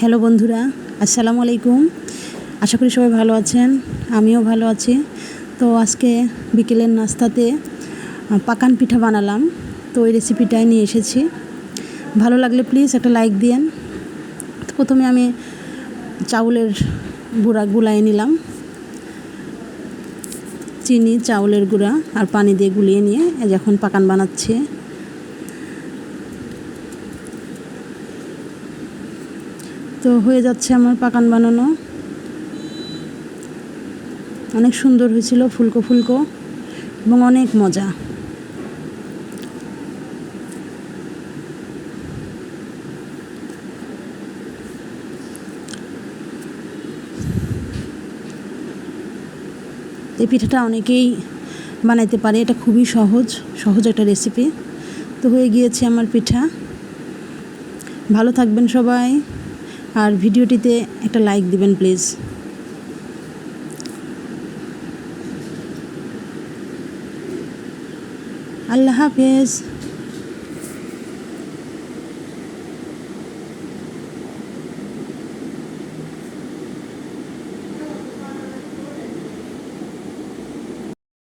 Hello বন্ধুরা, আসসালামু আলাইকুম। আশা করি সবাই ভালো আছেন, আমিও ভালো আছি। তো আজকে বিকেলের নাস্তাতে পাকান পিঠা বানালাম। তো ওই রেসিপিটাই নিয়ে এসেছি। ভালো লাগলে প্লিজ একটা লাইক দিয়েন। তো প্রথমে আমি চাউলের গুঁড়া গুলায় নিলাম। চিনি, চাউলের গুঁড়া আর পানি দিয়ে গুলিয়ে নিয়ে এই যে এখন পাকান বানাচ্ছি। তো হয়ে যাচ্ছে আমার পাকান বানানো। অনেক সুন্দর হয়েছিল ফুলকো ফুলকো এবং অনেক মজা। এই পিঠাটা অনেকেই বানাইতে পারে, এটা খুবই সহজ সহজ একটা রেসিপি তো হয়ে গিয়েছে আমার পিঠা। ভালো থাকবেন সবাই। আর ভিডিওটিতে একটা লাইক দিবেন প্লিজ আল্লাহ হাফেজ।